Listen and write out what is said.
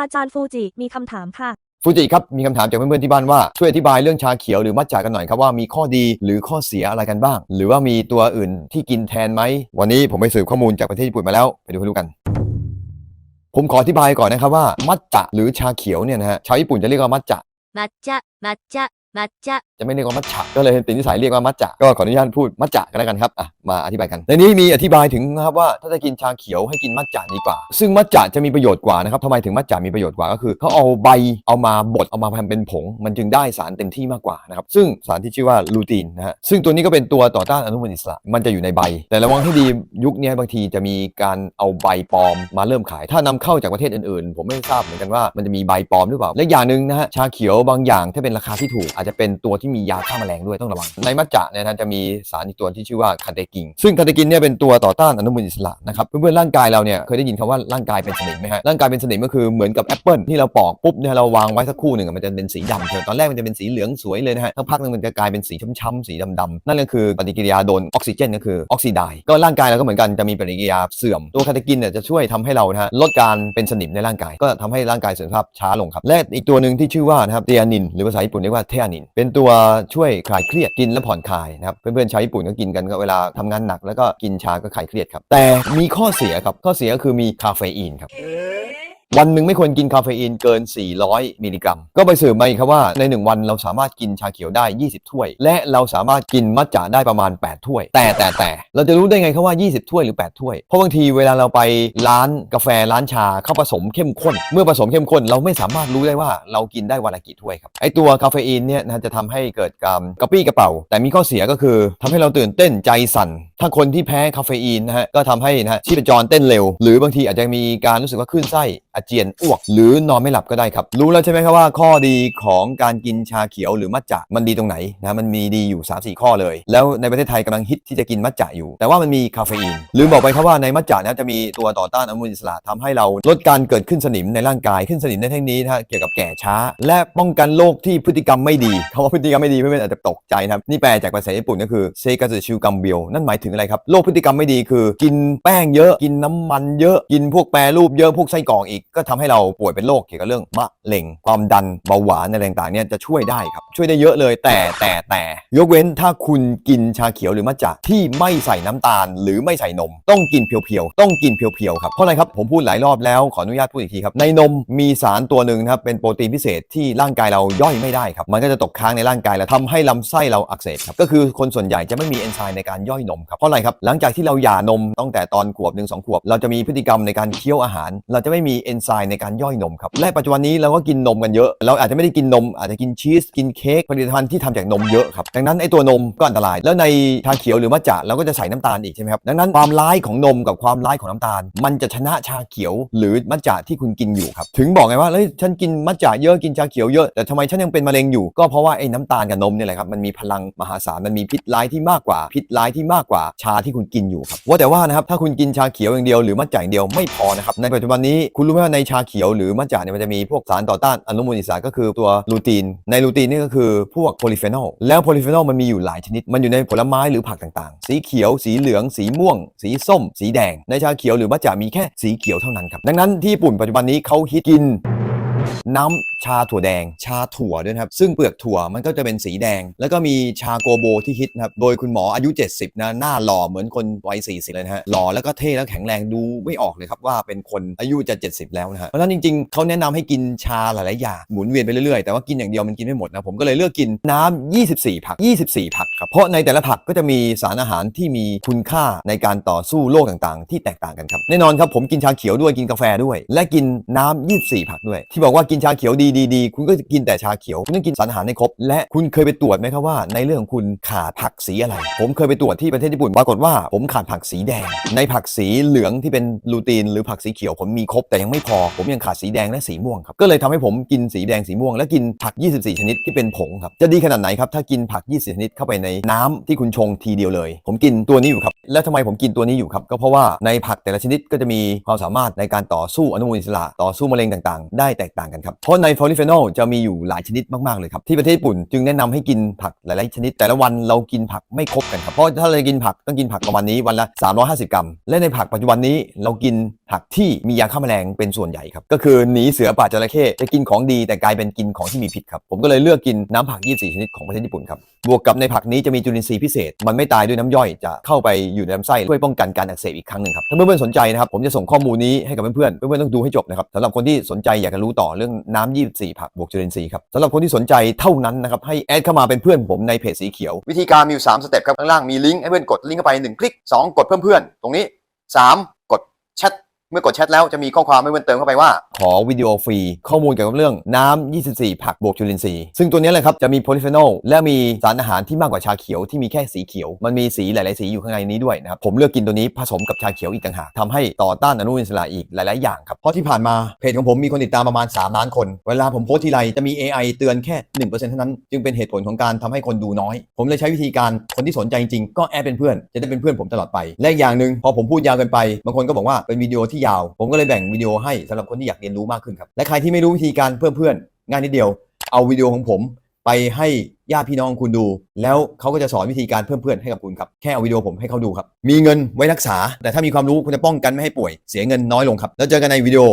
อาจารย์ฟูจิมีคำถามค่ะ ฟูจิครับ มีคำถามจากเพื่อนๆที่บ้านว่า ช่วยอธิบายเรื่องชาเขียวหรือมัทฉะกันหน่อยครับว่ามีข้อดีหรือข้อเสียอะไรกันบ้าง หรือว่ามีตัวอื่นที่กินแทนไหม วันนี้ผมไปสืบข้อมูลจากประเทศญี่ปุ่นมาแล้ว ไปดูให้รู้กัน ผมขออธิบายก่อนนะครับว่ามัทฉะหรือชาเขียวเนี่ยนะฮะชาวญี่ปุ่นจะเรียกว่ามัทฉะ 抹茶抹茶抹茶 จะไม่เรียกว่ามัทฉะก็เลยเป็นนิสัยเรียกว่ามัทฉะก็ขออนุญาตพูดมัทฉะกันแล้วกันครับอะมาอธิบายกันในนี้มีอธิบายถึงนะครับว่าถ้าจะกินชาเขียวให้กินมัทฉะดีกว่า ซึ่งมัทฉะจะมีประโยชน์กว่านะครับทำไมถึงมัทฉะมีประโยชน์กว่าก็คือเขาเอาใบเอามาบดเอามาทำเป็นผง มันจึงได้สารเต็มที่มากกว่านะครับซึ่งสารที่ชื่อว่าลูตีนนะฮะซึ่งตัวนี้ก็เป็นตัวต่อต้านอนุมูลอิสระมันจะอยู่ในใบ แต่ระวังให้ดียุคนี้บางทีจะมีการเอาใบปลอมมาเริ่มขาย ถ้านำเข้าจากประเทศอื่นๆ ผมไม่ทราบเหมือนกันว่ามันจะมีใบปลอมหรือเปล่าและอย่างหนึ่งนะฮะชาเขียวบางอย่างถ้าเป็นราคาที่ถูกอาจจะเป็นตัวที่มียาฆ่าแมลงด้วยต้องระวัง ในมัจจะเนี่ยนะจะมีสารอีกตัวที่ชื่อว่าคาเตกินซึ่งคาเตกินเนี่ยเป็นตัวต่อต้านอนุมูลอิสระนะครับเพื่อนๆร่างกายเราเนี่ยเคยได้ยินคำว่าร่างกายเป็นสนิมไหมฮะร่างกายเป็นสนิมก็คือเหมือนกับแอปเปิลที่เราปอกปุ๊บเนี่ยเราวางไว้สักครู่หนึ่งมันจะเป็นสีดำใช่ไหมตอนแรกมันจะเป็นสีเหลืองสวยเลยนะฮะสักพักนึงมันจะกลายเป็นสีช้ำๆสีดำๆนั่นก็คือปฏิกิริยาโดนออกซิเจนก็คือออกซิไดก็ร่างกายเราก็เหมือนกันจะมีปฏิกิริยาเสื่อมตัวคาเตกินเนี่ยจะช่วยทำให้เรานะฮะลดการเป็นสนิมในร่างกาย ก็ทำให้ร่างกายเสื่อมสภาพช้าลงครับและอีกตัวหนึ่งที่ชื่อว่านะครับเทียนินหรือภาษาญี่ปุ่นเรียกว่าเทอานิน เป็นตัวช่วยคลายเครียดกินและผ่อนคลายนะครับเพื่อนๆชาวญี่ปุ่นก็กินกันก็เวลาทำงานหนักแล้วก็กินชาก็คลายเครียดครับแต่มีข้อเสียครับข้อเสียก็คือมีคาเฟอีนครับ วันหนึ่งไม่ควรกินคาเฟอีนเกิน 400 มิลลิกรัม ก็ไปสืบมาอีกครับว่าใน 1 วันเราสามารถกินชาเขียวได้ 20 ถ้วย และเราสามารถกินมัทฉะได้ประมาณ 8 ถ้วย แต่แต่แต่เราจะรู้ได้ไงครับว่า 20 ถ้วยหรือ 8 ถ้วย เพราะบางทีเวลาเราไปร้านกาแฟร้านชาเข้าผสมเข้มข้น เมื่อผสมเข้มข้น เราไม่สามารถรู้ได้ว่าเรากินได้วันละกี่ถ้วยครับไอตัวคาเฟอีนเนี่ยนะจะทำให้เกิดการกระปี้กระเป๋า แต่มีข้อเสียก็คือทำให้เราตื่นเต้นใจสั่น ถ้าคนที่แพ้คาเฟอีนนะฮะก็ทำให้นะฮะชีพจรเต้นเร็ว หรือบางทีอาจจะมีการรู้สึกว่าคลื่นไส้อาเจียนอ้วก หรือนอนไม่หลับก็ได้ครับ รู้แล้วใช่ไหมครับว่าข้อดีของการกินชาเขียวหรือมัทฉะมันดีตรงไหนนะมันมีดีอยู่ 3 4 ข้อเลย แล้วในประเทศไทยกำลังฮิตที่จะกินมัทฉะอยู่ แต่ว่ามันมีคาเฟอีนลืมบอกไปครับว่าในมัทฉะนะจะมีตัวต่อต้านอนุมูลอิสระทำให้เราลดการเกิดขึ้นสนิมในร่างกายขึ้นสนิมในที่นี้นะเกี่ยวกับแก่ช้า และป้องกันโรคที่พฤติกรรมไม่ดีคำว่าพฤติกรรมไม่ดีเพื่อนๆอาจจะตกใจนะครับนี่แปลจากภาษาญี่ปุ่นก็คือเซกาซึชิวกัมเบียวนั่นหมายถึงอะไรครับโรคพฤติกรรมไม่ดีคือ กินแป้งเยอะกินน้ำมันเยอะกินพวกแปรรูปเยอะพวกไส้กรอกอีกก็ทำให้เราป่วยเป็นโรคเกี่ยวกับเรื่องมะเร็งความดันเบาหวานอะไรต่างๆเนี่ยจะช่วยได้ครับ ช่วยได้เยอะเลยแต่แต่แต่ยกเว้นถ้าคุณกินชาเขียวหรือมัทฉะที่ไม่ใส่น้ำตาล หรือไม่ใส่นม ต้องกินเพียวๆต้องกินเพียวๆครับเพราะอะไรครับผมพูดหลายรอบแล้วขออนุญาตพูดอีกทีครับในนมมีสารตัวหนึ่งนะครับเป็นโปรตีนพิเศษที่ร่างกายเราย่อยไม่ได้ครับมันก็จะตกค้างในร่างกายแล้วทำให้ลำไส้เราอักเสบครับก็คือคนส่วนใหญ่จะไม่มีเอนไซม์ในการย่อยนมครับเพราะอะไรครับหลังจากที่เราหย่านมตั้งแต่ตอนขวบหนึ่งสองขวบ เราจะมีพฤติกรรมในการเคี้ยวอาหาร เราจะไม่มีเอนไซม์ในการย่อยนมครับและปัจจุบันนี้เราก็กินนมกันเยอะ เราอาจจะไม่ได้กินนม อาจจะกินชีสกินเค้กผลิตภัณฑ์ที่ทำจากนมเยอะครับดังนั้นไอ้ตัวนมก็อันตราย แล้วในชาเขียวหรือมัทฉะเราก็จะใส่น้ำตาลอีกใช่ไหมครับดังนั้นความร้ายของนมกับความร้ายของน้ำตาล มันจะชนะชาเขียวหรือมัทฉะที่คุณกินอยู่ครับถึงบอกไงว่าเฮ้ยฉันกินมัทฉะเยอะกินชาเขียวเยอะแต่ทำไมฉันยังเป็นมะเร็งอยู่ก็เพราะว่าไอ้น้ำตาลกับนมเนี่ยแหละครับมันมีพลังมหาศาลมันมีพิษร้ายที่มากกว่า พิษร้ายที่มากกว่าชาที่คุณกินอยู่ครับว่าแต่ว่านะครับถ้าคุณกินชาเขียวอย่างเดียวหรือมัทฉะอย่างเดียวไม่พอนะครับในปัจจุบันนี้คุณรู้ไหมว่าในชาเขียวหรือมัทฉะเนี่ยมันจะมีพวกสารต่อต้านอนุมูลอิสระก็คือตัวลูตีน ในลูตีนนี่ก็คือพวกโพลิเฟนอลแล้วโพลิเฟนอลมันมีอยู่หลายชนิด มันอยู่ในผลไม้หรือผักต่างๆ สีเขียว สีเหลือง สีม่วง สีส้ม สีแดง ในชาเขียวหรือมัจจามีแค่สีเขียวเท่านั้นครับดังนั้นที่ญี่ปุ่นปัจจุบันนี้เขาฮิตกิน น้ำชาถั่วแดง ชาถั่วด้วยนะครับ ซึ่งเปลือกถั่วมันก็จะเป็นสีแดง แล้วก็มีชาโกโบที่ฮิตนะครับ โดยคุณหมออายุ 70 นะ หน้าหล่อเหมือนคนวัย40เลยนะฮะ หล่อแล้วก็เท่แล้วแข็งแรงดูไม่ออกเลยครับว่าเป็นคนอายุจะ 70 แล้วนะฮะ เพราะฉะนั้นจริงๆ เขาแนะนำให้กินชาหลายๆ อย่าง หมุนเวียนไปเรื่อยๆ แต่ว่ากินอย่างเดียวมันกินไม่หมดนะ ผมก็เลยเลือกกินน้ำ24 ผัก 24 ผักครับ เพราะในแต่ละผักก็จะมีสารอาหารที่มีคุณค่าในการต่อสู้โรคต่างๆ ที่แตกต่างกันครับ แน่นอนครับผมกินชาเขียวด้วย กินกาแฟด้วย และกินน้ำ24 ผักด้วย ที่บอกว่ากินชาเขียวดีดีดีคุณก็จะกินแต่ชาเขียวคุณต้องกินสารอาหารให้ครบ และคุณเคยไปตรวจไหมครับว่า ในเรื่องของคุณขาดผักสีอะไร ผมเคยไปตรวจที่ประเทศญี่ปุ่นปรากฏว่าผมขาดผักสีแดง ในผักสีเหลืองที่เป็นลูตีน หรือผักสีเขียวผมมีครบแต่ยังไม่พอ ผมยังขาดสีแดงและสีม่วงครับก็เลยทำให้ผมกินสีแดงสีม่วง และกินผัก 24 ชนิดที่เป็นผงครับจะดีขนาดไหนครับถ้ากินผัก 24 ชนิดเข้าไปในน้ำที่คุณชงทีเดียวเลย ผมกินตัวนี้อยู่ครับแล้วทำไมผมกินตัวนี้อยู่ครับก็เพราะว่าในผักแต่ละชนิดก็จะมีความสามารถในการต่อสู้อนุมูลอิสระต่อสู้มะเร็งต่างๆ ได้แตกต่างกันครับ เพราะในโพลิฟีนอลจะมีอยู่หลายชนิดมากๆเลยครับ ที่ประเทศญี่ปุ่นจึงแนะนำให้กินผักหลายๆชนิด แต่ละวันเรากินผักไม่ครบกันครับ เพราะถ้าเรากินผักต้องกินผักประมาณนี้วันละ 350 กรัม และในผักปัจจุบันนี้เรากินผักที่มียาฆ่าแมลงเป็นส่วนใหญ่ครับ ก็คือหนีเสือป่าจระเข้จะกินของดีแต่กลายเป็นกินของที่มีพิษครับ ผมก็เลยเลือกกินน้ำผัก 24 ชนิดของประเทศญี่ปุ่นครับ บวกกับในผักนี้จะมีจุลินทรีย์พิเศษ มันไม่ตายด้วยน้ำย่อยจะเข้าไปอยู่ในลำไส้ช่วยป้องกันการอักเสบอีกครั้งหนึ่งครับ ถ้าเพื่อนๆสนใจนะครับ ผมจะส่งข้อมูลนี้ให้กับเพื่อนๆ เพื่อนๆต้องดูให้จบนะครับสำหรับคนที่สนใจอยากจะรู้ต่อเรื่องน้ำ24 ผักบวกจุลินทรีย์ครับสำหรับคนที่สนใจเท่านั้นนะครับให้แอดเข้ามาเป็นเพื่อนผมในเพจสีเขียว วิธีการมีอยู่3สเต็ปครับข้างล่างมีลิงก์ให้เพื่อนกดลิงก์เข้าไป1คลิก 2 กดเพิ่มเพื่อนตรงนี้ 3 กดแชทเมื่อกดแชทแล้วจะมีข้อความให้เพื่อนเติมเข้าไปว่า ขอวิดีโอฟรี ข้อมูลเกี่ยวกับเรื่องน้ำ24 ผักบวกจุลินทรีย์ ซึ่งตัวนี้เลยครับ จะมีโพลิฟีนอลและมีสารอาหารที่มากกว่าชาเขียวที่มีแค่สีเขียว มันมีสีหลาย ๆ สีอยู่ข้างในนี้ด้วยนะครับ ผมเลือกกินตัวนี้ผสมกับชาเขียวอีกต่างหากทำให้ต่อต้านอนุมูลอิสระอีกหลาย ๆ อย่างครับ เพราะที่ผ่านมาเพจของผมมีคนติดตามประมาณ 3 ล้านคน เวลาผมโพสทีไรจะมี AI เตือนแค่ 1%เท่านั้น จึงเป็นเหตุผลของการทำให้คนดูน้อย ผมเลยใช้วิธีการคนที่สนใจจริง ๆ ก็แอดเป็นเพื่อน จะได้เป็นเพื่อนผมตลอดไป และอย่างหนึ่งพอผมพูดยาวเกินไปบางคนก็บอกว่าเป็นวิดีโอที่ยาว ผมก็เลยแบ่งวิดีโอให้สำหรับคนที่อยากเรียนรู้มากขึ้นครับ และใครที่ไม่รู้วิธีการเพิ่มเพื่อนง่ายนิดเดียว เอาวิดีโอของผม ไปให้ญาติพี่น้องคุณดู แล้วเขาก็จะสอนวิธีการเพิ่มเพื่อนให้กับคุณครับ แค่เอาวิดีโอผมให้เขาดูครับ มีเงินไว้รักษา แต่ถ้ามีความรู้คุณจะป้องกันไม่ให้ป่วย เสียเงินน้อยลงครับ แล้วเจอกันในวิดีโอ